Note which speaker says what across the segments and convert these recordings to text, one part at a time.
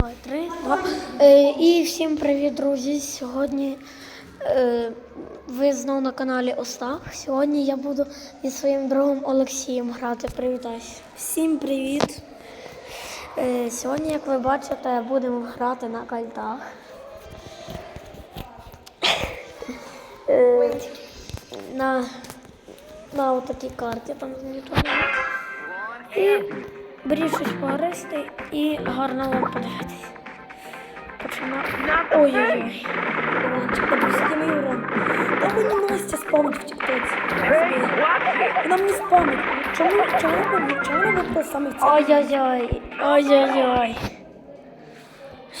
Speaker 1: Давай, три, два. Е, і всім привіт, друзі. Сьогодні е, ви знову на каналі Остап. Сьогодні я буду зі своїм другом Олексієм грати. Привітайся.
Speaker 2: Всім привіт!
Speaker 1: Е, сьогодні, як ви бачите, будемо грати на кальтах. Е, на, на отакій карті там знімаю. І беріть щось погаристи і гарно вам подивитись. Ой-ой-ой.
Speaker 2: Уранчик, подивіться мій урон. Та мені Настя спамить в тіктоці. Вона мені спамить. Чому, чому, чому вона випала саме в цей?
Speaker 1: Ай-яй-яй. Ай-яй-яй.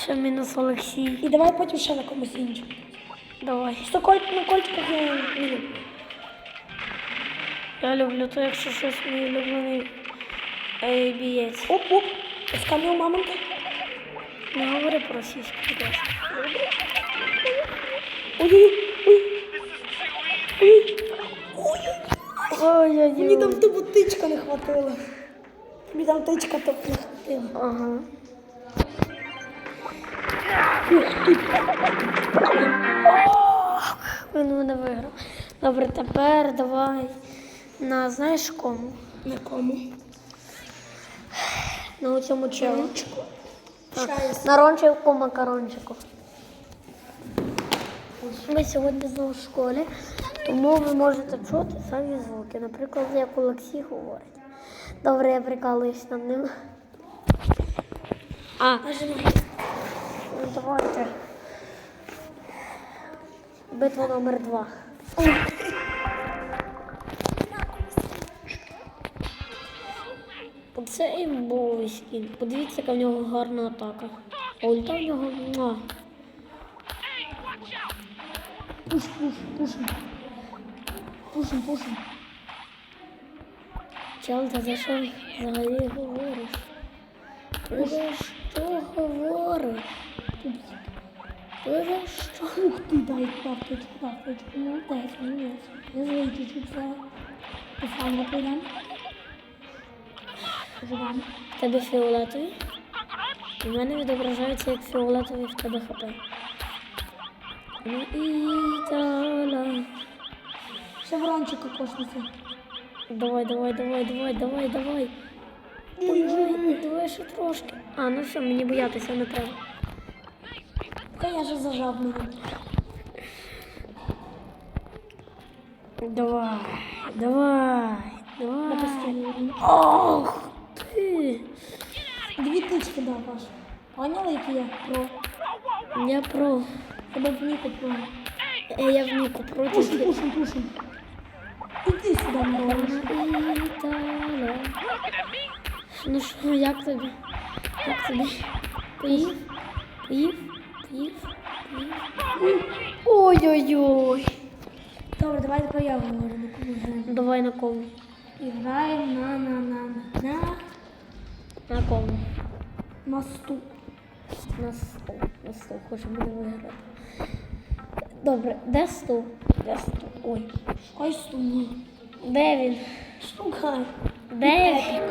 Speaker 1: Ще мінус Олексій.
Speaker 2: І давай потім ще на комусь іншому.
Speaker 1: Давай.
Speaker 2: Що коль, на кольчиках я не люблю.
Speaker 1: Я люблю то, якщо щось мій улюблений е, бієць.
Speaker 2: Оп-оп. Скам'яв мамонта.
Speaker 1: Не говори по російськи, будь ласка.
Speaker 2: Ой-ой-ой. Ой. Ой-ой. Мені там тупо тичка не хватило. Мені там тичка топ не хватило.
Speaker 1: Ага. Він мене виграв. Добре, тепер давай на знаєш кому?
Speaker 2: На кому?
Speaker 1: На цьому челу.
Speaker 2: Чаю.
Speaker 1: Макарончику. Ми сьогодні знову в школі, тому ви можете чути самі звуки. Наприклад, як Олексій говорить. Добре, я прикалуюсь над ним. А, ну давайте. Битва номер два. Імбовий. Подивіться, яка в нього гарна атака. А ульта в нього. муа.
Speaker 2: Пуш, пуш, пушим. Пушим, пушим.
Speaker 1: Чел, ти за що взагалі говориш? Ти за що говориш? Ти за що?
Speaker 2: Ух ти, дай папочку, папочку, молодець, молодець. Я звичайно чуть це. Ти сам не прийдем. Живем.
Speaker 1: В тебе фіолетовий? У мене відображається як фіолетовий в тебе хп. Ну і
Speaker 2: кошниця.
Speaker 1: Давай, давай, давай, давай, давай, давай. Ой, давай ще трошки. А, ну все, мені боятися не треба.
Speaker 2: Та я же зажав мене.
Speaker 1: Давай, давай, давай. Ох.
Speaker 2: Дві тички дав ваш. Поняли, який я про?
Speaker 1: Я про.
Speaker 2: Тебе в Ніку про.
Speaker 1: Е, Я в Ніку про
Speaker 2: Пушим, пушим, пушим. Іди сюди.
Speaker 1: Італя. Ну що, як тобі? Як тобі? Поїв? Поїв? Поїв? Поїв? Ой-ой-ой.
Speaker 2: Добре, давай тепер я говорю.
Speaker 1: Давай на кому?
Speaker 2: І граємо на, на, на, на, на,
Speaker 1: кому?
Speaker 2: на стул.
Speaker 1: На стол. На стол. Хоче буде виграти. Добре, де стул? Де стул? Ой.
Speaker 2: Шукай стул.
Speaker 1: Де він?
Speaker 2: Шукай.
Speaker 1: Де він?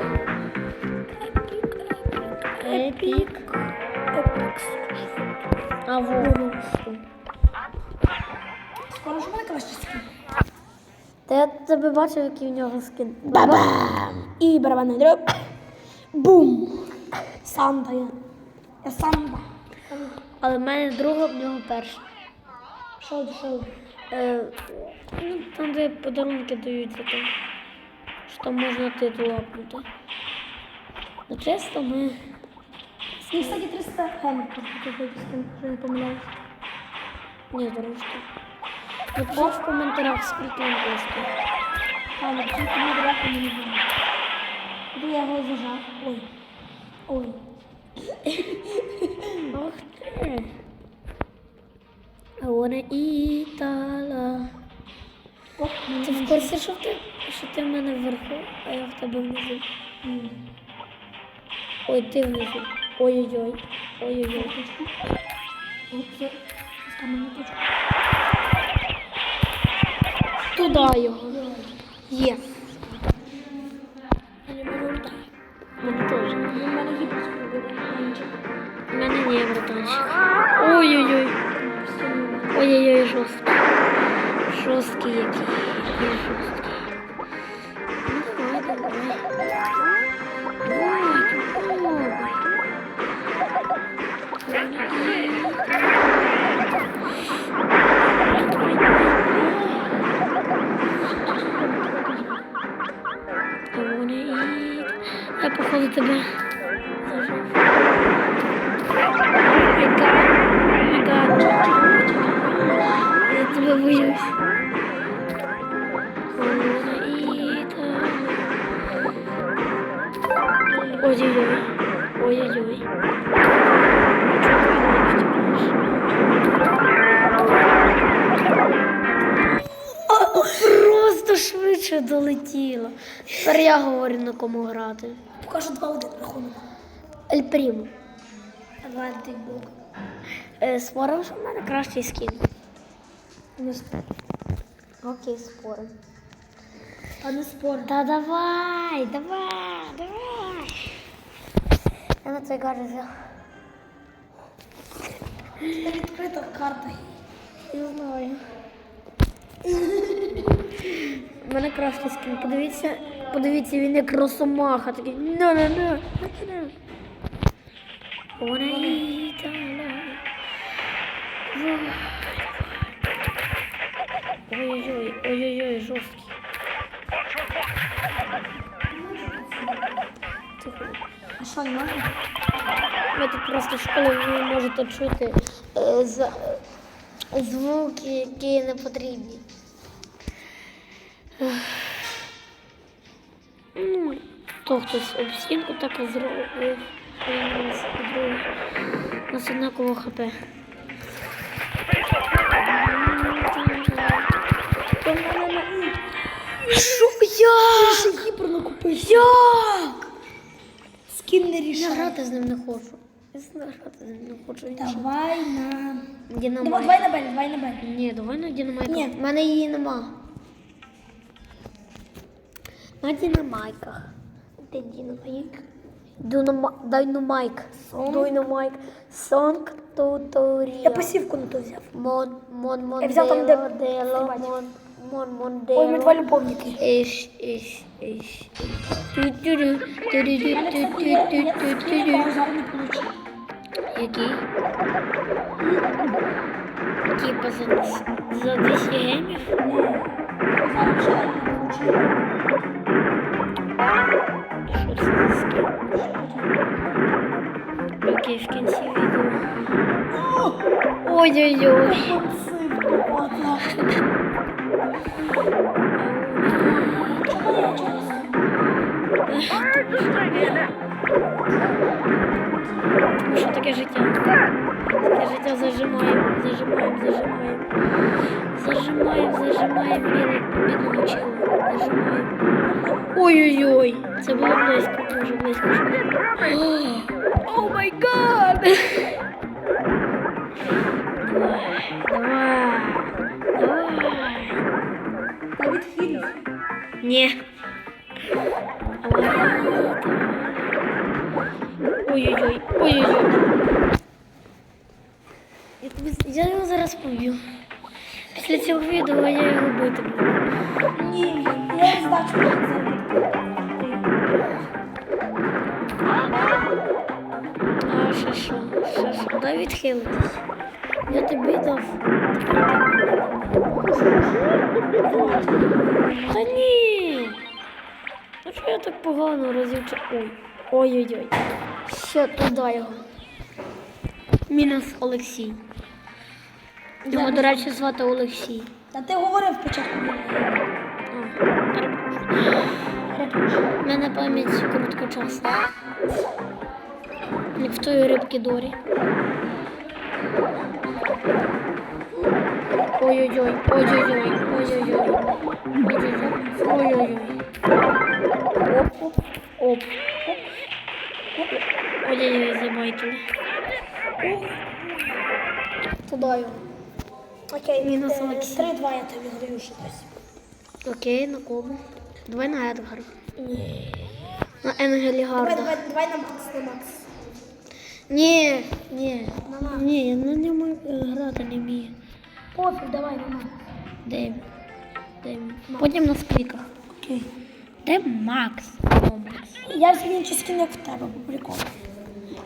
Speaker 1: Епік.
Speaker 2: Епікс.
Speaker 1: А во. стул.
Speaker 2: Скоро ж мене краще скин.
Speaker 1: Та я тебе бачив, який в нього скин.
Speaker 2: Бабам! І барабанний дроб. Бум! Самба я. Я самба.
Speaker 1: Але в мене друга, в нього перша.
Speaker 2: Що, що?
Speaker 1: Е, ну, там, де подарунки даються, там, що там можна титул апнути. Ну, чесно, ми.
Speaker 2: Мені, кстати, 300 гемів коштує, якщо не помиляюсь.
Speaker 1: Ні, дорожче. Напишіть в коментарях, скільки він коштує.
Speaker 2: Ну, тільки не давати мені буде. Де я його зажав? Ой. Ой.
Speaker 1: Ох ти. I wanna eat a
Speaker 2: Оп,
Speaker 1: Ти в курсі, що ти, що ти в мене вверху, а я в тебе внизу.
Speaker 2: Ні.
Speaker 1: Ой, ти внизу. Ой-ой-ой. Ой-ой-ой.
Speaker 2: Оп, це. Скам'яна точка.
Speaker 1: Туди його. Є.
Speaker 2: У мене
Speaker 1: Ні, братанчик. Ой-ой-ой. Ой-ой-ой, жорсткий. Жорсткий який. Який жорсткий. Ну, давай, давай. Я походу тебе Ой-ой-ой. Ой-ой-ой. Просто швидше долетіло. Тепер я говорю на кому грати.
Speaker 2: Покажу 2-1 рахунок.
Speaker 1: Ель Прімо.
Speaker 2: Адвантик Бог.
Speaker 1: Е, що в мене кращий скін.
Speaker 2: Не спор.
Speaker 1: Окей, спорим.
Speaker 2: А не спор.
Speaker 1: Та давай, давай. Я на твій гаджет взяв.
Speaker 2: Це відкрита карта.
Speaker 1: Не знаю. У мене кращий скін. Подивіться, подивіться, він як росомаха. Такий на на на Вона. Ой-ой-ой, ой-ой-ой, жорсткий. Тихо.
Speaker 2: Що, не можна?
Speaker 1: Ви тут просто в школі ви можете чути е, е, звуки, які не потрібні. Ну, То хтось об стінку так і зробив. я. У нас однаково хп. Що? Як?
Speaker 2: Ще
Speaker 1: Як? Я грати з ним не хочу. Я з ним грати з ним не хочу. Він
Speaker 2: Давай на...
Speaker 1: Дінамайк.
Speaker 2: давай на Б, давай на Б.
Speaker 1: Ні, давай на дінамайках.
Speaker 2: Ні.
Speaker 1: В мене її нема. На дінамайках. Де дінамайк? Дунома... Дайномайк.
Speaker 2: Сонг.
Speaker 1: Дайномайк. Сонг туторіал.
Speaker 2: Я пасівку не то взяв.
Speaker 1: Мон, мон, мон,
Speaker 2: Я взяв там, де
Speaker 1: дело, дело, мон, мон, мон,
Speaker 2: Ой, ми
Speaker 1: дело.
Speaker 2: два любовники.
Speaker 1: Іш, іш, іш. Тю-тю-рю, тю-рю-рю,
Speaker 2: Я,
Speaker 1: тю-тю-тю-тю-тю.
Speaker 2: зараз не получу.
Speaker 1: Який? Типа за, за 200 геймів?
Speaker 2: Зараз ще не получу.
Speaker 1: Що це за скін? Окей, в кінці відео. Ой-ой-ой. Що таке життя? Таке життя зажимаємо, зажимаємо, зажимаємо. Зажимаємо, зажимаємо білий бідного чела. Зажимаємо. Ой-ой-ой. Це було близько, дуже близько. О май гад! Давай, давай, давай.
Speaker 2: Давид Хілів.
Speaker 1: Ні. Ой-ой-ой, ой-ой-ой. Я, його зараз поб'ю. Після цього відео я його бити буду.
Speaker 2: Ні, я не взяв.
Speaker 1: А що що? Що що? Дай відхилитись. Я тобі дав. Та ні. А що я так погано розівча? Ой. Ой-ой-ой. Що туди його? Мінус Олексій. Його, до речі, звати Олексій.
Speaker 2: Та ти говорив спочатку.
Speaker 1: У мене пам'ять короткочасна. Як в тої рибки Дорі. Ой-ой-ой, ой-ой-ой, ой-ой-ой. Ой-ой-ой, ой-ой-ой. Оп, оп, оп. Ой-ой-ой, забайтили.
Speaker 2: Туди його. Окей,
Speaker 1: Мінус
Speaker 2: е,
Speaker 1: Олексій.
Speaker 2: 3-2 я тобі граю ще десь.
Speaker 1: Окей, на кого? Давай на Едгара.
Speaker 2: Ні.
Speaker 1: На Енгелі
Speaker 2: Давай,
Speaker 1: Гарда.
Speaker 2: давай, давай на Макс, на Макс.
Speaker 1: Ні, ні.
Speaker 2: На Макс.
Speaker 1: Ні, я на ньому е, грати не вмію.
Speaker 2: Пофіг, давай на Макс.
Speaker 1: Де він? Де він? Потім на спіках.
Speaker 2: Окей.
Speaker 1: Де Макс? О, Макс.
Speaker 2: Я інший скін, в тебе, по приколу.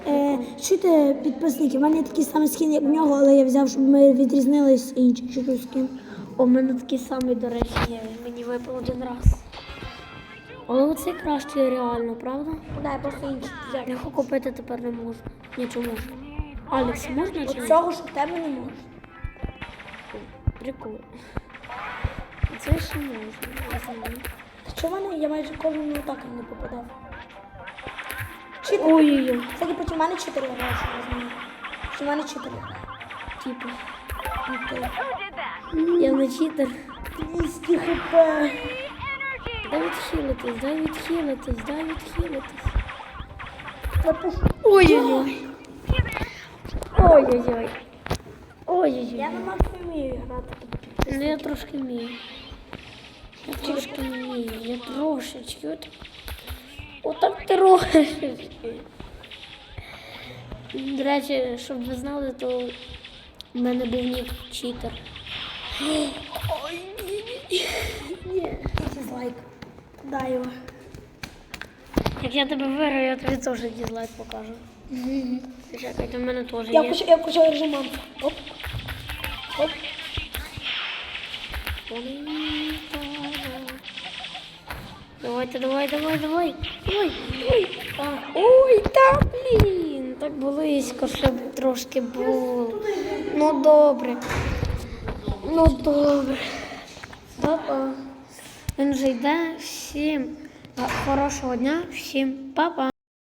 Speaker 2: Е, чуєте, підписники, в мене є такий самий скін, як в нього, але я взяв, щоб ми відрізнились інший чужий скін.
Speaker 1: У мене такий самий, до речі, є. Мені випав один раз. Але оцей кращий реально, правда?
Speaker 2: Дай просто інший взяв.
Speaker 1: Його купити тепер не можна. Нічого можна. Алекс, можна чи ні?
Speaker 2: Цього, що в тебе не можна.
Speaker 1: Прикол. Це ще можна, знаю.
Speaker 2: В мене? Я майже кожному атаку не попадав. Читер.
Speaker 1: Ой-ой-ой.
Speaker 2: Кстати, проти мене чотири грає, що я знаю. Що в мене чотири грає.
Speaker 1: Типу.
Speaker 2: Окей.
Speaker 1: Я не читер.
Speaker 2: 200 хп.
Speaker 1: Дай відхилитись, дай відхилитись, дай відхилитись.
Speaker 2: Я пушу.
Speaker 1: Ой-ой-ой. Ой-ой-ой. Ой-ой-ой.
Speaker 2: Я на Максі вмію грати.
Speaker 1: Ну я трошки вмію. Я трошки вмію, я трошечки. От, отак трошечки. До речі, щоб ви знали, то в мене був нік читер. Ой, ні, ні.
Speaker 2: Дизлайк. Дай його.
Speaker 1: Як я тебе виграю, я тобі теж дізлайк покажу. Чекайте, в мене теж
Speaker 2: Я
Speaker 1: є.
Speaker 2: включаю, я включаю режим мамки. Оп. Оп.
Speaker 1: Давайте, давай, давай, давай. Ой, ой, а, ой, та блін. Так близько, щоб трошки було. Ну добре. Ну добре. Папа. Він вже йде. Всім хорошого дня, всім папа.